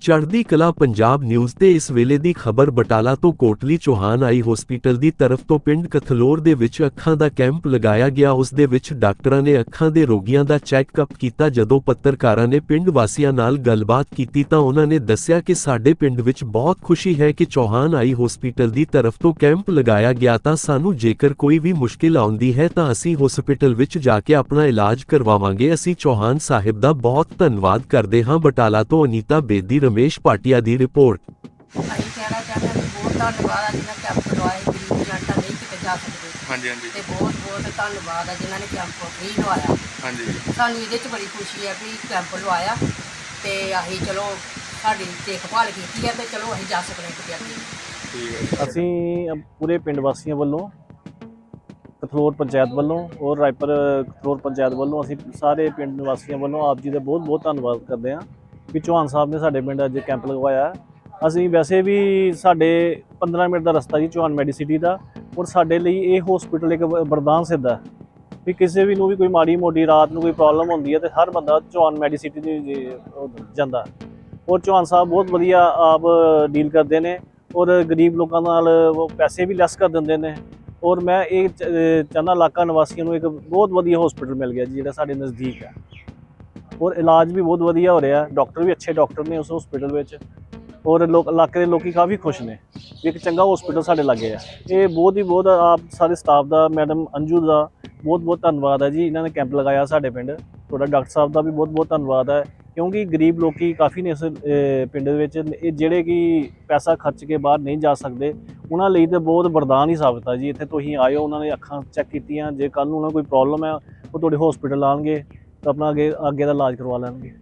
ਚੜ੍ਹਦੀ ਕਲਾ ਪੰਜਾਬ ਨਿਊਜ਼ ਤੇ ਇਸ ਵੇਲੇ ਦੀ ਖਬਰ ਬਟਾਲਾ ਤੋਂ ਕੋਟਲੀ ਚੌਹਾਨ ਆਈ ਹਸਪੀਟਲ ਦੀ ਤਰਫ ਤੋਂ ਪਿੰਡ ਕਥਲੋਰ ਦੇ ਵਿੱਚ ਅੱਖਾਂ ਦਾ ਕੈਂਪ ਲਗਾਇਆ ਗਿਆ। ਉਸ ਦੇ ਵਿੱਚ ਡਾਕਟਰਾਂ ਨੇ ਅੱਖਾਂ ਦੇ ਰੋਗੀਆਂ ਦਾ ਚੈੱਕਅਪ ਕੀਤਾ। ਜਦੋਂ ਪੱਤਰਕਾਰਾਂ ਨੇ ਪਿੰਡ ਵਾਸੀਆਂ ਨਾਲ ਗੱਲਬਾਤ ਕੀਤੀ ਤਾਂ ਉਹਨਾਂ ਨੇ ਦੱਸਿਆ ਕਿ ਸਾਡੇ ਪਿੰਡ ਵਿੱਚ ਬਹੁਤ ਖੁਸ਼ੀ ਹੈ ਕਿ ਚੌਹਾਨ ਆਈ ਹਸਪੀਟਲ ਦੀ ਤਰਫ ਤੋਂ ਕੈਂਪ ਲਗਾਇਆ ਗਿਆ ਤਾਂ ਸਾਨੂੰ ਜੇਕਰ ਕੋਈ ਵੀ ਮੁਸ਼ਕਿਲ ਆਉਂਦੀ ਹੈ ਤਾਂ ਅਸੀਂ ਹਸਪੀਟਲ ਵਿੱਚ ਜਾ ਕੇ ਆਪਣਾ ਇਲਾਜ ਕਰਵਾਵਾਂਗੇ। ਅਸੀਂ ਚੌਹਾਨ ਸਾਹਿਬ ਦਾ ਬਹੁਤ ਧੰਨਵਾਦ ਕਰਦੇ ਹਾਂ। ਬਟਾਲਾ ਤੋਂ ਅਨੀਤਾ ਬੇਦੀ ਰਮੇਸ਼ ਪਾਟਿਆ ਦੀ ਰਿਪੋਰਟ। ਅਸੀਂ ਕਹਿਣਾ ਚਾਹੁੰਦੇ ਹਾਂ ਕਿ ਬਹੁਤ ਧੰਨਵਾਦ ਆ ਜਿਨ੍ਹਾਂ ਕੈਂਪ ਲਵਾਏ ਗਰੀਬ ਜਨਤਾ ਨਹੀਂ ਕਿਤੇ ਜਾ ਸਕਦੇ। ਹਾਂਜੀ ਹਾਂਜੀ। ਤੇ ਬਹੁਤ ਬਹੁਤ ਧੰਨਵਾਦ ਆ ਜਿਨ੍ਹਾਂ ਨੇ ਕੈਂਪ ਫ੍ਰੀ ਲਵਾਇਆ। ਹਾਂਜੀ। ਸਾਨੂੰ ਇਹਦੇ 'ਚ ਬੜੀ ਖੁਸ਼ੀ ਹੈ ਵੀ ਕੈਂਪ ਲਵਾਇਆ ਤੇ ਅਸੀਂ ਚਲੋ ਸਾਡੀ ਦੇਖਭਾਲ ਕੀਤੀ ਹੈ ਤੇ ਚਲੋ ਅਸੀਂ ਜਾ ਸਕਦੇ ਕਿਤੇ ਅੱਗੇ। ਠੀਕ ਹੈ ਜੀ। ਅਸੀਂ ਅ, ਪੂਰੇ ਪਿੰਡ ਵਾਸੀਆਂ ਵੱਲੋਂ ਕਥਲੋਰ ਪੰਚਾਇਤ ਵੱਲੋਂ ਔਰ ਰਾਏਪੁਰ ਕਥਲੋਰ ਪੰਚਾਇਤ ਵੱਲੋਂ ਅਸੀਂ ਸਾਰੇ ਪਿੰਡ ਵਾਸੀਆਂ ਵੱਲੋਂ ਆਪ ਜੀ ਦਾ ਬਹੁਤ ਬਹੁਤ ਧੰਨਵਾਦ ਕਰਦੇ ਹਾਂ। ਵੀ ਚੌਹਾਨ ਸਾਹਿਬ ਨੇ ਸਾਡੇ ਪਿੰਡ ਅੱਜ ਕੈਂਪ ਲਗਵਾਇਆ। ਅਸੀਂ ਵੈਸੇ ਵੀ ਸਾਡੇ 15 ਮਿੰਟ ਦਾ ਰਸਤਾ ਜੀ ਚੌਹਾਨ ਮੈਡੀਸਿਟੀ ਦਾ ਔਰ ਸਾਡੇ ਲਈ ਇਹ ਹਸਪੀਟਲ ਇੱਕ ਵਰਦਾਨ ਸਿੱਧਾ ਵੀ ਕਿਸੇ ਵੀ ਨੂੰ ਵੀ ਕੋਈ ਮਾੜੀ ਮੋਟੀ ਰਾਤ ਨੂੰ ਕੋਈ ਪ੍ਰੋਬਲਮ ਹੁੰਦੀ ਹੈ ਤੇ ਹਰ ਬੰਦਾ ਚੌਹਾਨ ਮੈਡੀਸਿਟੀ ਦੇ ਜਾਂਦਾ। ਔਰ ਚੌਹਾਨ ਸਾਹਿਬ ਬਹੁਤ ਵਧੀਆ ਆਪ ਡੀਲ ਕਰਦੇ ਨੇ ਔਰ ਗਰੀਬ ਲੋਕਾਂ ਨਾਲ ਉਹ ਪੈਸੇ ਵੀ ਲੈਸ ਕਰ ਦਿੰਦੇ ਨੇ ਔਰ ਮੈਂ ਇਹ ਚ- ਚਾਹੁੰਦਾ ਇਲਾਕਾ ਨਿਵਾਸੀਆਂ ਨੂੰ ਇੱਕ ਬਹੁਤ ਵਧੀਆ ਹਸਪੀਟਲ ਮਿਲ ਗਿਆ ਜੀ ਜਿਹੜਾ ਸਾਡੇ ਨਜ਼ਦੀਕ ਹੈ। ਔਰ ਇਲਾਜ ਵੀ ਬਹੁਤ ਵਧੀਆ ਹੋ ਰਿਹਾ। ਡਾਕਟਰ ਵੀ ਅੱਛੇ ਡਾਕਟਰ ਨੇ ਉਸ ਹਸਪੀਟਲ ਵਿੱਚ। ਔਰ ਲੋਕ, ਇਲਾਕੇ ਦੇ ਲੋਕੀ ਕਾਫੀ ਖੁਸ਼ ਨੇ। ਇੱਕ ਚੰਗਾ ਹਸਪੀਟਲ ਸਾਡੇ ਲੱਗੇ ਆ। ਇਹ ਬਹੁਤ ਹੀ ਬਹੁਤ ਆਪ ਸਾਰੇ ਸਟਾਫ ਦਾ ਮੈਡਮ ਅੰਜੂ ਦਾ ਬਹੁਤ ਬਹੁਤ ਧੰਨਵਾਦ ਹੈ ਜੀ। ਇਹਨਾਂ ਨੇ ਕੈਂਪ ਲਗਾਇਆ ਸਾਡੇ ਪਿੰਡ। ਤੁਹਾਡਾ ਡਾਕਟਰ ਸਾਹਿਬ ਦਾ ਵੀ ਬਹੁਤ ਬਹੁਤ ਧੰਨਵਾਦ ਹੈ। ਕਿਉਂਕਿ ਗਰੀਬ ਲੋਕੀ ਕਾਫੀ ਨੇ ਇਸ ਪਿੰਡ ਦੇ ਵਿੱਚ। ਇਹ ਜਿਹੜੇ ਕਿ ਪੈਸਾ ਖਰਚ ਕੇ ਬਾਹਰ ਨਹੀਂ ਜਾ ਸਕਦੇ, ਉਹਨਾਂ ਲਈ ਤੇ ਬਹੁਤ ਵਰਦਾਨ ਹੀ ਸਾਬਤ ਹੈ ਜੀ। ਇੱਥੇ ਤੁਸੀਂ ਆਇਓ, ਉਹਨਾਂ ਨੇ ਅੱਖਾਂ ਚੈੱਕ ਕੀਤੀਆਂ। ਜੇ ਕੱਲ ਨੂੰ ਉਹਨਾਂ ਨੂੰ ਕੋਈ ਪ੍ਰੋਬਲਮ ਹੈ, ਉਹ ਤੁਹਾਡੇ ਹਸਪੀਟਲ ਆਣਗੇ ਤਾਂ ਆਪਣਾ ਅੱਗੇ ਅੱਗੇ ਦਾ ਇਲਾਜ ਕਰਵਾ ਲੈਣਗੇ।